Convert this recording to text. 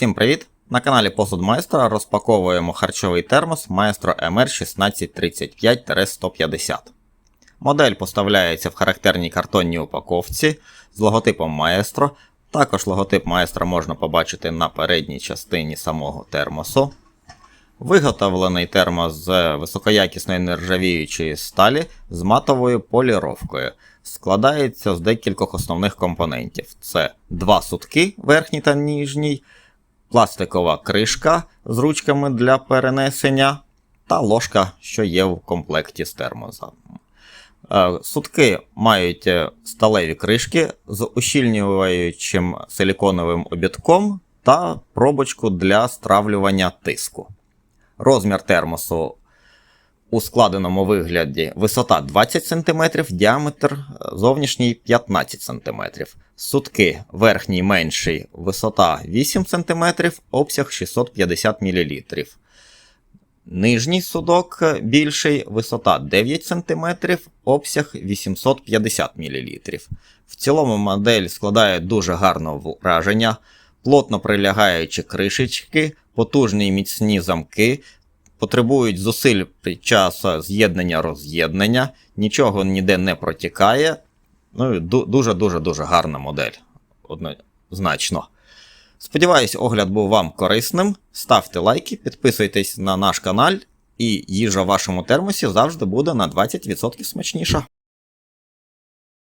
Всім привіт! На каналі Посуд Майстра розпаковуємо харчовий термос Maestro MR1635-150. Модель поставляється в характерній картонній упаковці з логотипом Maestro. Також логотип Maestro можна побачити на передній частині самого термосу. Виготовлений термос з високоякісної нержавіючої сталі з матовою поліровкою. Складається з декількох основних компонентів: це два сутки, верхній та нижній, пластикова кришка з ручками для перенесення та ложка, що є в комплекті з термоса. Е, Сутки мають е, сталеві кришки з ущільнюючим силіконовим обідком та пробочку для стравлювання тиску. Розмір термосу у складеному вигляді висота 20 см, діаметр е, зовнішній 15 см. Сутки верхній менший, висота 8 см, обсяг 650 мл. Нижній судок е, більший, висота 9 см, обсяг 850 мл. В цілому модель складає дуже гарне враження, плотно прилягаючі кришечки, потужні міцні замки, потребують зусиль під час з'єднання роз'єднання, нічого ніде не протікає. Ну, дуже-дуже дуже гарна модель. Однозначно. Сподіваюсь, огляд був вам корисним. Ставте лайки, підписуйтесь на наш канал, і їжа в вашому термосі завжди буде на 20% смачніша.